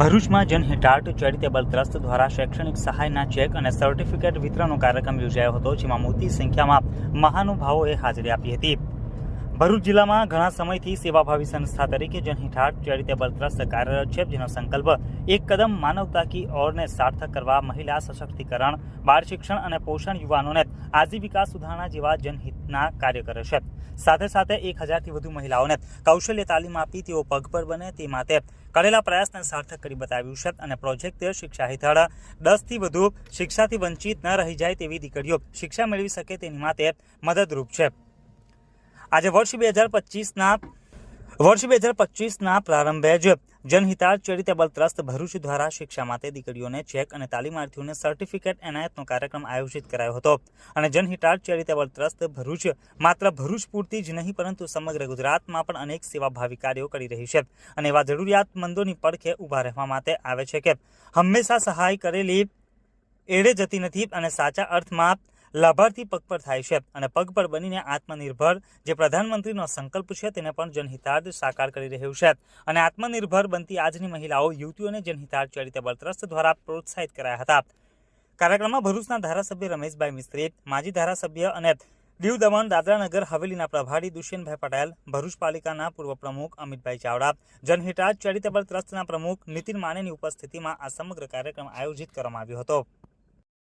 ભરૂચમાં જનહિટાર્ટ charitable trust દ્વારા શૈક્ષણિક સહાયના ચેક અને સર્ટિફિકેટ વિતરણનો કાર્યક્રમ યોજાયો હતો, જેમાં મોટી સંખ્યામાં મહાનુભાવોએ હાજરી આપી હતી. ભરૂચ જિલ્લામાં ઘણા સમયથી સેવાભાવી સંસ્થા તરીકે જનહિટાર્ટ ચેરિટેબલ ટ્રસ્ટ કાર્યરત છે, જેનો સંકલ્પ એક કદમ માનવતા કી ઓરને સાર્થક કરવા, મહિલા સશક્તિકરણ, બાળ શિક્ષણ અને પોષણ યુવાનોને આજીવિકા સુધારણા જેવા જનહિતના કાર્ય કરે છે. સાથે સાથે એક હજારથી વધુ મહિલાઓને કૌશલ્ય તાલીમ આપી તેઓ પગભર બને તે માટે કરેલા પ્રયાસને સાર્થક કરી બતાવ્યું છે અને પ્રોજેક્ટ શિક્ષા હેઠળ દસથી વધુ શિક્ષાથી વંચિત ન રહી જાય તેવી દીકરીઓ શિક્ષા મેળવી શકે તેની માટે મદદરૂપ છે. આજે વર્ષ બે હજાર પચીસના વર્ષ બે હજાર પચીસના પ્રારંભે જ જનહિતાર્થ ચેરિટેબલ ટ્રસ્ટ ભરૂચ દ્વારા શિક્ષા માટે દીકરીઓને ચેક અને તાલીમાર્થીઓને સર્ટિફિકેટ એનાયતનો કાર્યક્રમ આયોજિત કરાયો હતો. અને જનહિતાર્થ ચેરિટેબલ ટ્રસ્ટ ભરૂચ માત્ર ભરૂચ પૂરતી જ નહીં, પરંતુ સમગ્ર ગુજરાતમાં પણ અનેક સેવાભાવી કાર્યો કરી રહી છે અને એવા જરૂરિયાતમંદોની પડખે ઊભા રહેવા માટે આવે છે કે હંમેશા સહાય કરેલી, એડે જતી નથી અને સાચા અર્થમાં લાભાર્થી પગ પર થાય છે અને પગ પર બનીને આત્મનિર્ભર જે પ્રધાનમંત્રીનો સંકલ્પ છે તેને પણ જનહિતાર્થ સાકાર કરી રહ્યું છે. અને આત્મનિર્ભર બનતી આજની મહિલાઓ યુવતીઓને જનહિતાર્થ ચેરિટેબલ ટ્રસ્ટ દ્વારા પ્રોત્સાહિત કરાયા હતા. કાર્યક્રમમાં ભરૂચના ધારાસભ્ય રમેશભાઈ મિસ્ત્રી, માજી ધારાસભ્ય અને દીવ દમણ, દાદરાનગર, હવેલીના પ્રભારી દુષ્યંતભાઈ પટેલ, ભરૂચ પાલિકાના પૂર્વ પ્રમુખ અમિતભાઈ ચાવડા, જનહિતાર્થ ચેરિટેબલ ટ્રસ્ટના પ્રમુખ નીતિન માનેની ઉપસ્થિતિમાં આ સમગ્ર કાર્યક્રમ આયોજિત કરવામાં આવ્યો હતો.